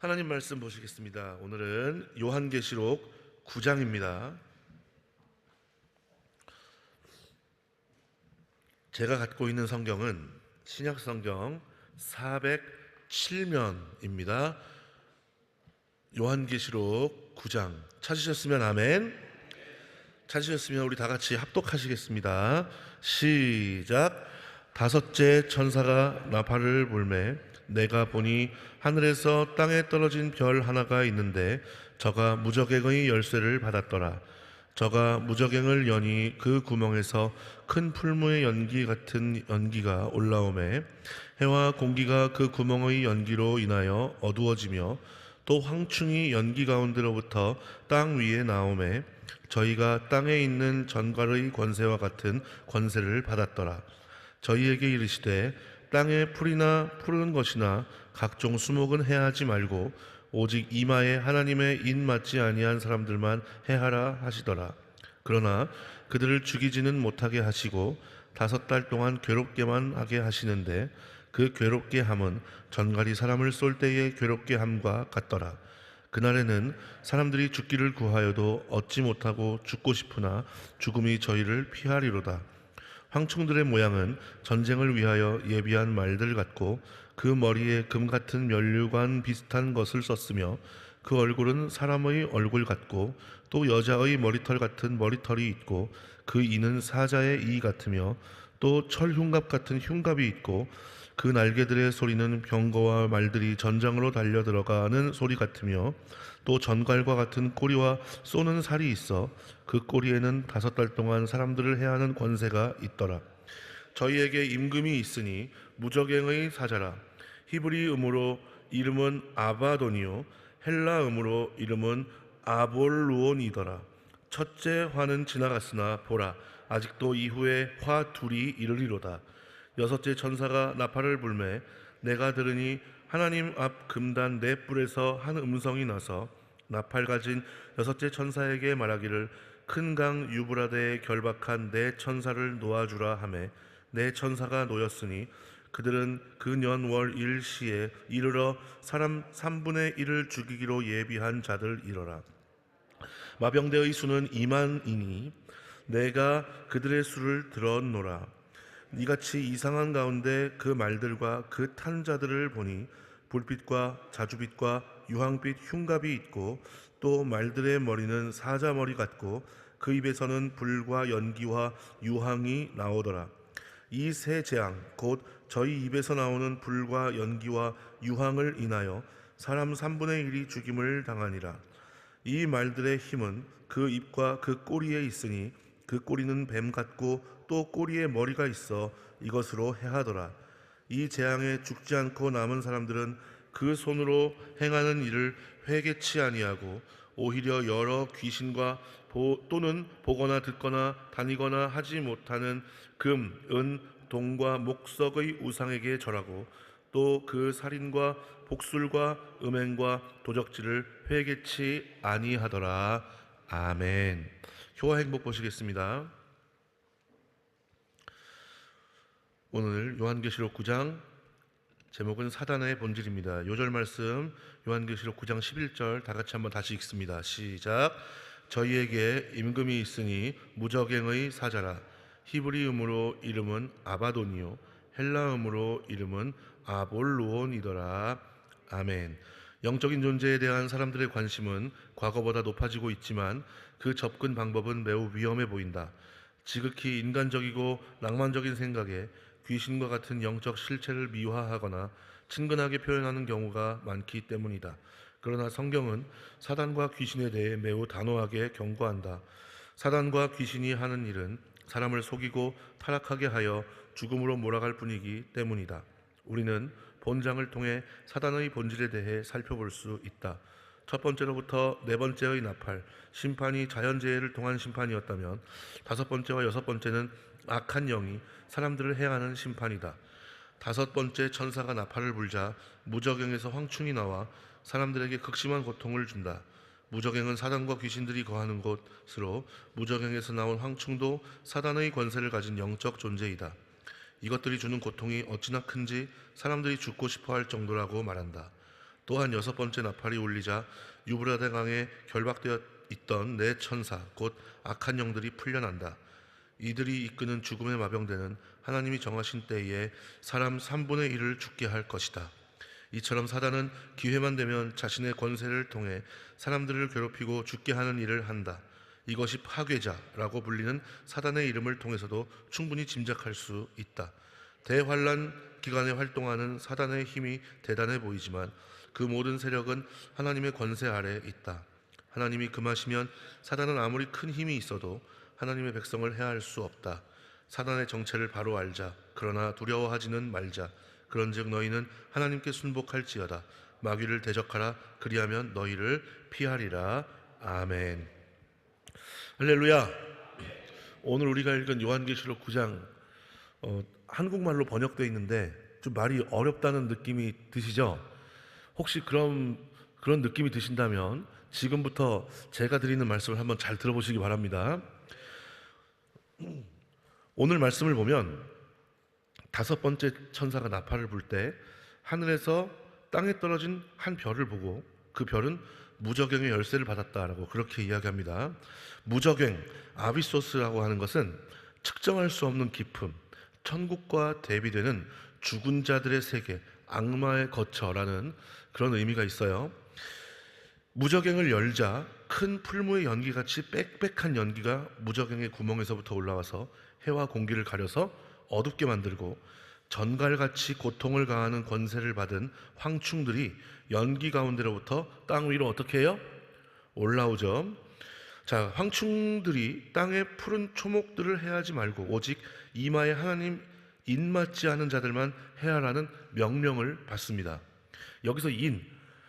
하나님 말씀 보시겠습니다. 오늘은 요한계시록 9장입니다. 제가 갖고 있는 성경은 신약 성경 407면입니다. 요한계시록 9장 찾으셨으면 아멘. 찾으셨으면 우리 다 같이 합독하시겠습니다. 시작. 다섯째 천사가 나팔을 불매 내가 보니 하늘에서 땅에 떨어진 별 하나가 있는데 저가 무적행의 열쇠를 받았더라. 저가 무적행을 여니 그 구멍에서 큰 풀무의 연기 같은 연기가 올라오매 해와 공기가 그 구멍의 연기로 인하여 어두워지며 또 황충이 연기 가운데로부터 땅 위에 나오매 저희가 땅에 있는 전갈의 권세와 같은 권세를 받았더라. 저희에게 이르시되 땅에 풀이나 푸른 것이나 각종 수목은 해하지 말고 오직 이마에 하나님의 인 맞지 아니한 사람들만 해하라 하시더라. 그러나 그들을 죽이지는 못하게 하시고 다섯 달 동안 괴롭게만 하게 하시는데 그 괴롭게 함은 전갈이 사람을 쏠 때의 괴롭게 함과 같더라. 그날에는 사람들이 죽기를 구하여도 얻지 못하고 죽고 싶으나 죽음이 저희를 피하리로다. 황충들의 모양은 전쟁을 위하여 예비한 말들 같고 그 머리에 금 같은 면류관 비슷한 것을 썼으며 그 얼굴은 사람의 얼굴 같고 또 여자의 머리털 같은 머리털이 있고 그 이는 사자의 이 같으며 또 철흉갑 같은 흉갑이 있고 그 날개들의 소리는 병거와 말들이 전장으로 달려 들어가는 소리 같으며 또 전갈과 같은 꼬리와 쏘는 살이 있어 그 꼬리에는 다섯 달 동안 사람들을 해하는 권세가 있더라. 저희에게 임금이 있으니 무적행의 사자라. 히브리음으로 이름은 아바돈이요 헬라음으로 이름은 아볼루온이더라. 첫째 화는 지나갔으나 보라 아직도 이후에 화 둘이 이르리로다. 여섯째 천사가 나팔을 불매 내가 들으니 하나님 앞 금단 네 뿔에서 한 음성이 나서 나팔 가진 여섯째 천사에게 말하기를 큰 강 유브라데에 결박한 네 천사를 놓아주라 하매 네 천사가 놓였으니 그들은 그년월 일시에 이르러 사람 3분의 1을 죽이기로 예비한 자들 이러라. 마병대의 수는 2만이니 내가 그들의 수를 들었노라 이같이 이상한 가운데 그 말들과 그 탄자들을 보니 불빛과 자주빛과 유황빛 흉갑이 있고 또 말들의 머리는 사자 머리 같고 그 입에서는 불과 연기와 유황이 나오더라. 이 세 재앙 곧 저희 입에서 나오는 불과 연기와 유황을 인하여 사람 3분의 1이 죽임을 당하니라. 이 말들의 힘은 그 입과 그 꼬리에 있으니 그 꼬리는 뱀 같고 또 꼬리에 머리가 있어 이것으로 해하더라. 이 재앙에 죽지 않고 남은 사람들은 그 손으로 행하는 일을 회개치 아니하고 오히려 여러 귀신과 보, 또는 보거나 듣거나 다니거나 하지 못하는 금, 은, 동과 목석의 우상에게 절하고 또 그 살인과 복술과 음행과 도적질을 회개치 아니하더라. 아멘. 효와 행복 보시겠습니다. 오늘 요한계시록 9장 제목은 사단의 본질입니다. 요절 말씀 요한계시록 9장 11절 다 같이 한번 다시 읽습니다. 시작. 저희에게 임금이 있으니 무적행의 사자라 히브리음으로 이름은 아바돈이요 헬라음으로 이름은 아볼루온이더라. 아멘. 영적인 존재에 대한 사람들의 관심은 과거보다 높아지고 있지만 그 접근 방법은 매우 위험해 보인다. 지극히 인간적이고 낭만적인 생각에 귀신과 같은 영적 실체를 미화하거나 친근하게 표현하는 경우가 많기 때문이다. 그러나 성경은 사단과 귀신에 대해 매우 단호하게 경고한다. 사단과 귀신이 하는 일은 사람을 속이고 타락하게 하여 죽음으로 몰아갈 뿐이기 때문이다. 우리는 본장을 통해 사단의 본질에 대해 살펴볼 수 있다. 첫 번째로부터 네 번째의 나팔, 심판이 자연재해를 통한 심판이었다면 다섯 번째와 여섯 번째는 악한 영이 사람들을 해하는 심판이다. 다섯 번째 천사가 나팔을 불자 무적행에서 황충이 나와 사람들에게 극심한 고통을 준다. 무적행은 사단과 귀신들이 거하는 곳으로 무적행에서 나온 황충도 사단의 권세를 가진 영적 존재이다. 이것들이 주는 고통이 어찌나 큰지 사람들이 죽고 싶어 할 정도라고 말한다. 또한 여섯 번째 나팔이 울리자 유브라데 강에 결박되어 있던 네 천사 곧 악한 영들이 풀려난다. 이들이 이끄는 죽음의 마병대는 하나님이 정하신 때에 사람 3분의 1을 죽게 할 것이다. 이처럼 사단은 기회만 되면 자신의 권세를 통해 사람들을 괴롭히고 죽게 하는 일을 한다. 이것이 파괴자라고 불리는 사단의 이름을 통해서도 충분히 짐작할 수 있다. 대환란 기간에 활동하는 사단의 힘이 대단해 보이지만 그 모든 세력은 하나님의 권세 아래 있다. 하나님이 금하시면 사단은 아무리 큰 힘이 있어도 하나님의 백성을 해할 수 없다. 사단의 정체를 바로 알자. 그러나 두려워하지는 말자. 그런즉 너희는 하나님께 순복할지어다. 마귀를 대적하라. 그리하면 너희를 피하리라. 아멘. 할렐루야. 오늘 우리가 읽은 요한계시록 9장 어, 한국말로 번역되어 있는데 좀 말이 어렵다는 느낌이 드시죠? 혹시 그런 그런 느낌이 드신다면 지금부터 제가 드리는 말씀을 한번 잘 들어보시기 바랍니다. 오늘 말씀을 보면 다섯 번째 천사가 나팔을 불 때 하늘에서 땅에 떨어진 한 별을 보고 그 별은 무적행의 열쇠를 받았다라고 그렇게 이야기합니다. 무적행 아비소스라고 하는 것은 측정할 수 없는 기품, 천국과 대비되는 죽은 자들의 세계, 악마의 거처라는 그런 의미가 있어요. 무적행을 열자 큰 풀무의 연기같이 빽빽한 연기가 무적행의 구멍에서부터 올라와서 해와 공기를 가려서 어둡게 만들고 전갈같이 고통을 가하는 권세를 받은 황충들이 연기 가운데로부터 땅 위로 어떻게 해요? 올라오죠. 자, 황충들이 땅의 푸른 초목들을 해하지 말고 오직 이마에 하나님 인맞지 않은 자들만 해하라는 명령을 받습니다. 여기서 인,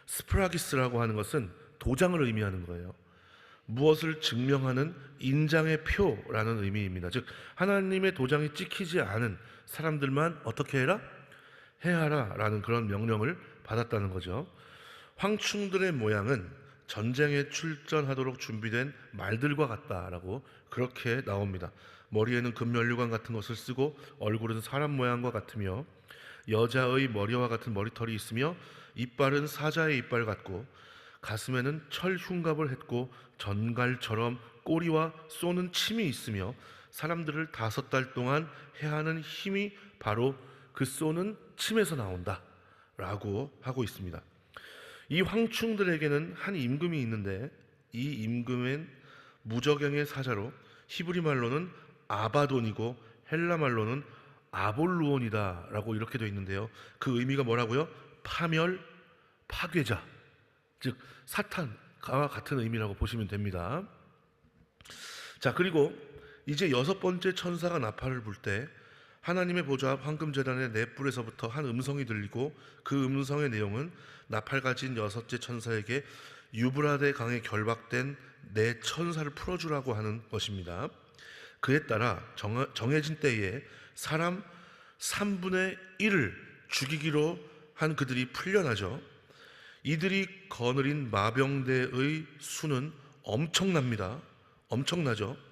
스프라기스라고 하는 것은 도장을 의미하는 거예요. 무엇을 증명하는 인장의 표라는 의미입니다. 즉 하나님의 도장이 찍히지 않은 사람들만 어떻게 해라? 해하라 라는 그런 명령을 받았다는 거죠. 황충들의 모양은 전쟁에 출전하도록 준비된 말들과 같다라고 그렇게 나옵니다. 머리에는 금면류관 같은 것을 쓰고 얼굴은 사람 모양과 같으며 여자의 머리와 같은 머리털이 있으며 이빨은 사자의 이빨 같고 가슴에는 철 흉갑을 했고 전갈처럼 꼬리와 쏘는 침이 있으며 사람들을 다섯 달 동안 해하는 힘이 바로 그 쏘는 침에서 나온다 라고 하고 있습니다. 이 황충들에게는 한 임금이 있는데 이 임금은 무적행의 사자로 히브리 말로는 아바돈이고 헬라 말로는 아볼루온이다라고 이렇게 되어 있는데요. 그 의미가 뭐라고요? 파멸, 파괴자, 즉 사탄과 같은 의미라고 보시면 됩니다. 자 그리고 이제 여섯 번째 천사가 나팔을 불 때 하나님의 보좌 앞 황금 제단의 네 뿔에서부터 한 음성이 들리고 그 음성의 내용은 나팔 가진 여섯째 천사에게 유브라데 강에 결박된 네 천사를 풀어주라고 하는 것입니다. 그에 따라 정, 정해진 때에 사람 3분의 1을 죽이기로 한 그들이 풀려나죠. 이들이 거느린 마병대의 수는 엄청납니다. 엄청나죠.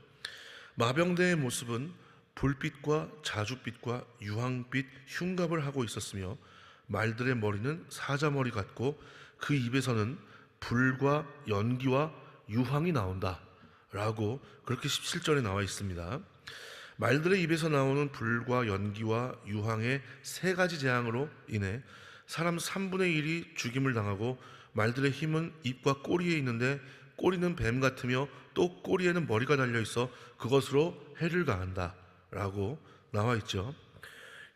마병대의 모습은 불빛과 자줏빛과 유황빛 흉갑을 하고 있었으며 말들의 머리는 사자머리 같고 그 입에서는 불과 연기와 유황이 나온다. 라고 그렇게 17절에 나와 있습니다. 말들의 입에서 나오는 불과 연기와 유황의 세 가지 재앙으로 인해 사람 3분의 1이 죽임을 당하고 말들의 힘은 입과 꼬리에 있는데 꼬리는 뱀 같으며 또 꼬리에는 머리가 달려 있어 그것으로 해를 가한다라고 나와 있죠.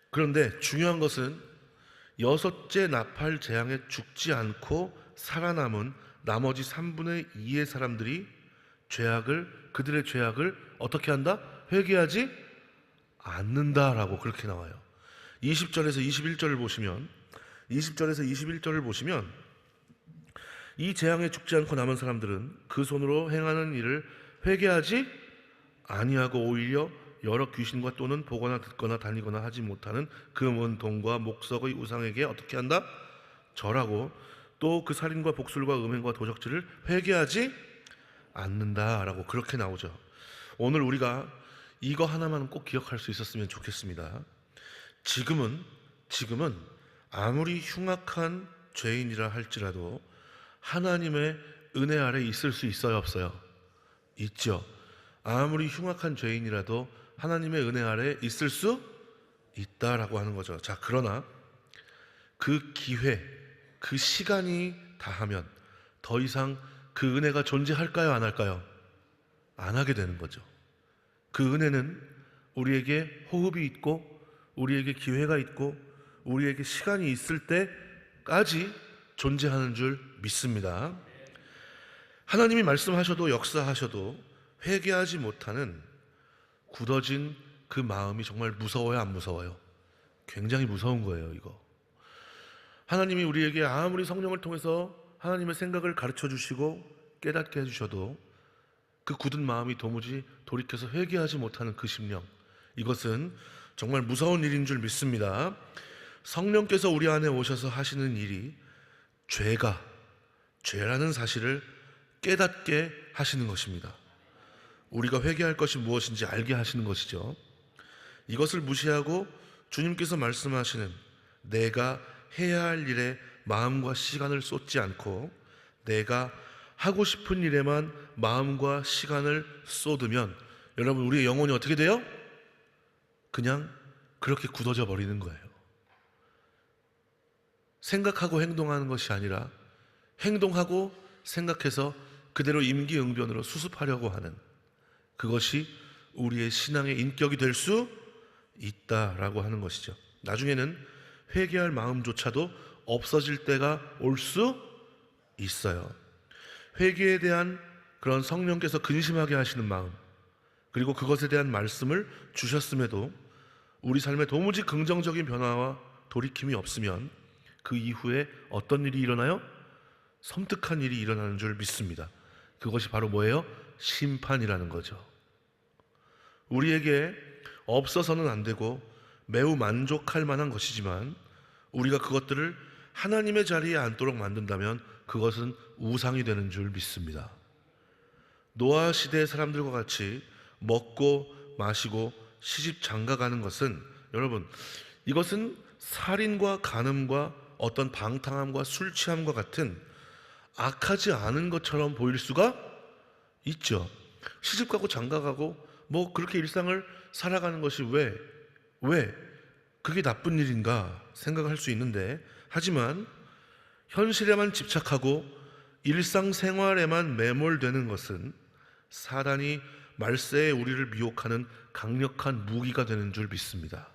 그런데 중요한 것은 여섯째 나팔 재앙에 죽지 않고 살아남은 나머지 3분의 2의 사람들이 죄악을 그들의 죄악을 어떻게 한다? 회개하지 않는다라고 그렇게 나와요. 20절에서 21절을 보시면 20절에서 21절을 보시면 이 재앙에 죽지 않고 남은 사람들은 그 손으로 행하는 일을 회개하지 아니하고 오히려 여러 귀신과 또는 보거나 듣거나 다니거나 하지 못하는 금은 동과 목석의 우상에게 어떻게 한다? 절하고 또 그 살인과 복술과 음행과 도적질을 회개하지 않는다라고 그렇게 나오죠. 오늘 우리가 이거 하나만 꼭 기억할 수 있었으면 좋겠습니다. 지금은 지금은 아무리 흉악한 죄인이라 할지라도 하나님의 은혜 아래 있을 수 있어요, 없어요? 있죠. 아무리 흉악한 죄인이라도 하나님의 은혜 아래 있을 수 있다라고 하는 거죠. 자, 그러나 그 기회, 그 시간이 다하면 더 이상 그 은혜가 존재할까요, 안 할까요? 안 하게 되는 거죠. 그 은혜는 우리에게 호흡이 있고 우리에게 기회가 있고 우리에게 시간이 있을 때까지 존재하는 줄 믿습니다. 하나님이 말씀하셔도 역사하셔도 회개하지 못하는 굳어진 그 마음이 정말 무서워요, 안 무서워요? 굉장히 무서운 거예요, 이거. 하나님이 우리에게 아무리 성령을 통해서 하나님의 생각을 가르쳐 주시고 깨닫게 해 주셔도 그 굳은 마음이 도무지 돌이켜서 회개하지 못하는 그 심령. 이것은 정말 무서운 일인 줄 믿습니다. 성령께서 우리 안에 오셔서 하시는 일이 죄가 죄라는 사실을 깨닫게 하시는 것입니다. 우리가 회개할 것이 무엇인지 알게 하시는 것이죠. 이것을 무시하고 주님께서 말씀하시는 내가 해야 할 일에 마음과 시간을 쏟지 않고 내가 하고 싶은 일에만 마음과 시간을 쏟으면 여러분 우리의 영혼이 어떻게 돼요? 그냥 그렇게 굳어져 버리는 거예요. 생각하고 행동하는 것이 아니라 행동하고 생각해서 그대로 임기응변으로 수습하려고 하는 그것이 우리의 신앙의 인격이 될 수 있다라고 하는 것이죠. 나중에는 회개할 마음조차도 없어질 때가 올 수 있어요. 회개에 대한 그런 성령께서 근심하게 하시는 마음, 그리고 그것에 대한 말씀을 주셨음에도 우리 삶에 도무지 긍정적인 변화와 돌이킴이 없으면 그 이후에 어떤 일이 일어나요? 섬뜩한 일이 일어나는 줄 믿습니다. 그것이 바로 뭐예요? 심판이라는 거죠. 우리에게 없어서는 안 되고 매우 만족할 만한 것이지만 우리가 그것들을 하나님의 자리에 앉도록 만든다면 그것은 우상이 되는 줄 믿습니다. 노아 시대의 사람들과 같이 먹고 마시고 시집 장가 가는 것은 여러분 이것은 살인과 간음과 어떤 방탕함과 술 취함과 같은 악하지 않은 것처럼 보일 수가 있죠. 시집 가고 장가 가고 뭐 그렇게 일상을 살아가는 것이 왜, 왜 그게 나쁜 일인가 생각할 수 있는데 하지만 현실에만 집착하고 일상생활에만 매몰되는 것은 사단이 말세에 우리를 미혹하는 강력한 무기가 되는 줄 믿습니다.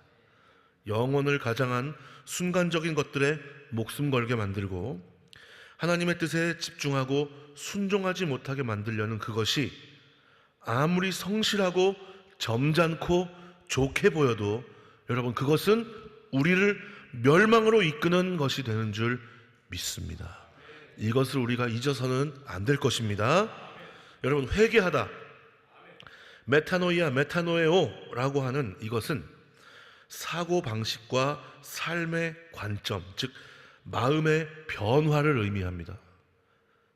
영혼을 가장한 순간적인 것들에 목숨 걸게 만들고 하나님의 뜻에 집중하고 순종하지 못하게 만들려는 그것이 아무리 성실하고 점잖고 좋게 보여도 여러분 그것은 우리를 멸망으로 이끄는 것이 되는 줄 믿습니다. 이것을 우리가 잊어서는 안 될 것입니다. 여러분 회개하다 메타노이아 메타노에오라고 하는 이것은 사고 방식과 삶의 관점, 즉 마음의 변화를 의미합니다.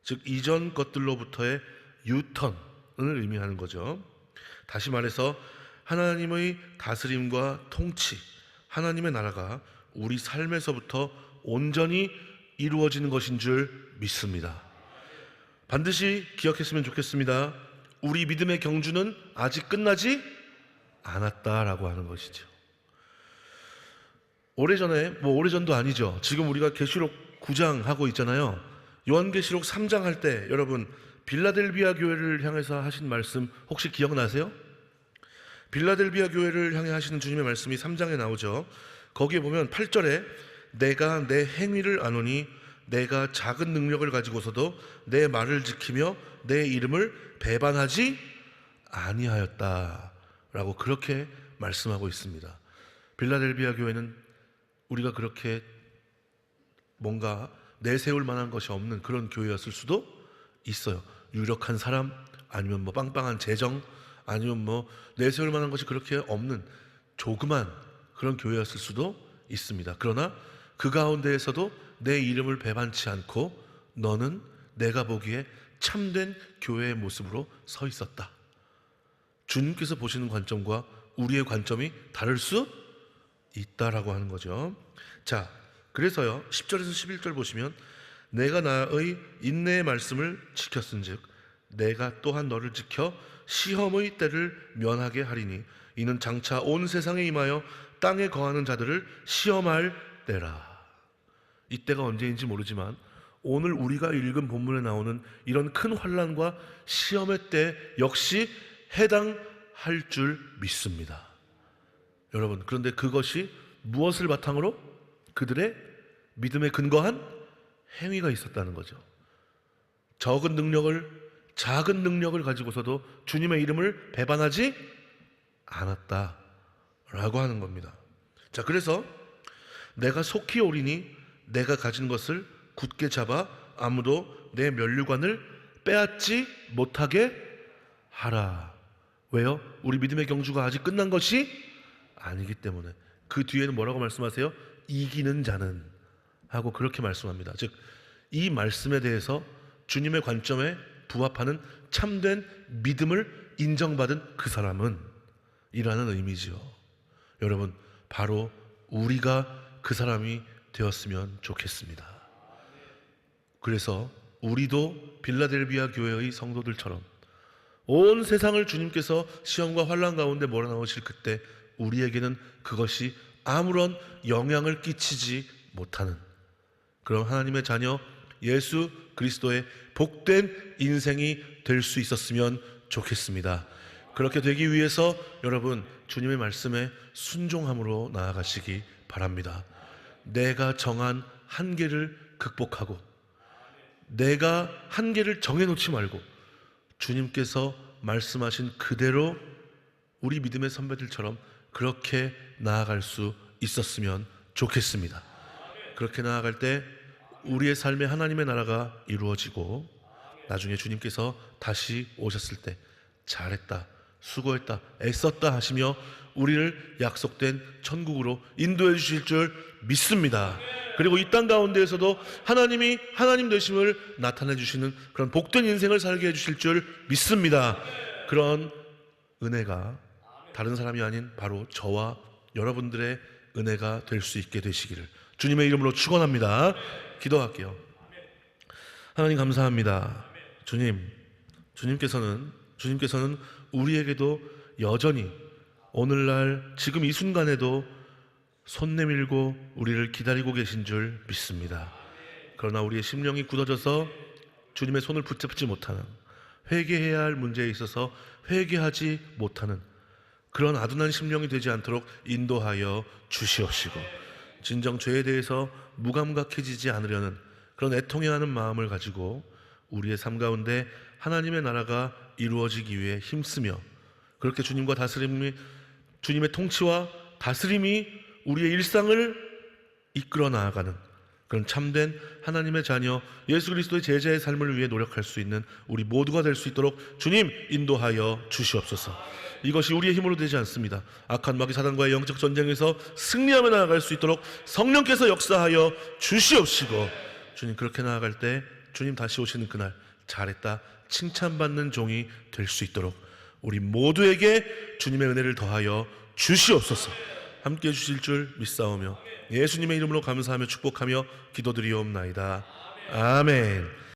즉 이전 것들로부터의 유턴을 의미하는 거죠. 다시 말해서 하나님의 다스림과 통치, 하나님의 나라가 우리 삶에서부터 온전히 이루어지는 것인 줄 믿습니다. 반드시 기억했으면 좋겠습니다. 우리 믿음의 경주는 아직 끝나지 않았다라고 하는 것이죠. 오래전에 뭐 오래전도 아니죠. 지금 우리가 계시록 9장 하고 있잖아요. 요한계시록 3장 할 때 여러분 빌라델비아 교회를 향해서 하신 말씀 혹시 기억나세요? 빌라델비아 교회를 향해 하시는 주님의 말씀이 3장에 나오죠. 거기에 보면 8절에 내가 내 행위를 아노니 내가 작은 능력을 가지고서도 내 말을 지키며 내 이름을 배반하지 아니하였다라고 그렇게 말씀하고 있습니다. 빌라델비아 교회는 우리가 그렇게 뭔가 내세울 만한 것이 없는 그런 교회였을 수도 있어요. 유력한 사람 아니면 뭐 빵빵한 재정 아니면 뭐 내세울 만한 것이 그렇게 없는 조그만 그런 교회였을 수도 있습니다. 그러나 그 가운데에서도 내 이름을 배반치 않고 너는 내가 보기에 참된 교회의 모습으로 서 있었다. 주님께서 보시는 관점과 우리의 관점이 다를 수 있다라고 하는 거죠. 자, 그래서요 10절에서 11절 보시면 내가 나의 인내의 말씀을 지켰은즉 내가 또한 너를 지켜 시험의 때를 면하게 하리니 이는 장차 온 세상에 임하여 땅에 거하는 자들을 시험할 때라. 이때가 언제인지 모르지만 오늘 우리가 읽은 본문에 나오는 이런 큰 환란과 시험의 때 역시 해당할 줄 믿습니다. 여러분, 그런데 그것이 무엇을 바탕으로 그들의 믿음에 근거한 행위가 있었다는 거죠. 적은 능력을 작은 능력을 가지고서도 주님의 이름을 배반하지 않았다 라고 하는 겁니다. 자, 그래서 내가 속히 오리니 내가 가진 것을 굳게 잡아 아무도 내 면류관을 빼앗지 못하게 하라. 왜요? 우리 믿음의 경주가 아직 끝난 것이 아니기 때문에 그 뒤에는 뭐라고 말씀하세요? 이기는 자는 하고 그렇게 말씀합니다. 즉, 이 말씀에 대해서 주님의 관점에 부합하는 참된 믿음을 인정받은 그 사람은 이라는 의미지요. 여러분, 바로 우리가 그 사람이 되었으면 좋겠습니다. 그래서 우리도 빌라델비아 교회의 성도들처럼 온 세상을 주님께서 시험과 환란 가운데 몰아넣으실 그때 우리에게는 그것이 아무런 영향을 끼치지 못하는 그런 하나님의 자녀 예수 그리스도의 복된 인생이 될 수 있었으면 좋겠습니다. 그렇게 되기 위해서 여러분 주님의 말씀에 순종함으로 나아가시기 바랍니다. 내가 정한 한계를 극복하고 내가 한계를 정해놓지 말고 주님께서 말씀하신 그대로 우리 믿음의 선배들처럼 그렇게 나아갈 수 있었으면 좋겠습니다. 그렇게 나아갈 때 우리의 삶에 하나님의 나라가 이루어지고 나중에 주님께서 다시 오셨을 때 잘했다, 수고했다, 애썼다 하시며 우리를 약속된 천국으로 인도해 주실 줄 믿습니다. 그리고 이 땅 가운데에서도 하나님이 하나님 되심을 나타내 주시는 그런 복된 인생을 살게 해 주실 줄 믿습니다. 그런 은혜가 다른 사람이 아닌 바로 저와 여러분들의 은혜가 될 수 있게 되시기를 주님의 이름으로 축원합니다. 기도할게요. 하나님 감사합니다. 주님, 주님께서는 주님께서는 우리에게도 여전히 오늘날 지금 이 순간에도 손 내밀고 우리를 기다리고 계신 줄 믿습니다. 그러나 우리의 심령이 굳어져서 주님의 손을 붙잡지 못하는 회개해야 할 문제에 있어서 회개하지 못하는 그런 아둔한 심령이 되지 않도록 인도하여 주시옵시고 진정 죄에 대해서 무감각해지지 않으려는 그런 애통해 하는 마음을 가지고 우리의 삶 가운데 하나님의 나라가 이루어지기 위해 힘쓰며 그렇게 주님과 다스림이 주님의 통치와 다스림이 우리의 일상을 이끌어 나아가는 그런 참된 하나님의 자녀 예수 그리스도의 제자의 삶을 위해 노력할 수 있는 우리 모두가 될 수 있도록 주님 인도하여 주시옵소서. 이것이 우리의 힘으로 되지 않습니다. 악한 마귀 사단과의 영적 전쟁에서 승리하며 나아갈 수 있도록 성령께서 역사하여 주시옵시고 주님 그렇게 나아갈 때 주님 다시 오시는 그날 잘했다 칭찬받는 종이 될 수 있도록 우리 모두에게 주님의 은혜를 더하여 주시옵소서. 함께 해 주실 줄 믿사오며 예수님의 이름으로 감사하며 축복하며 기도드리옵나이다. 아멘.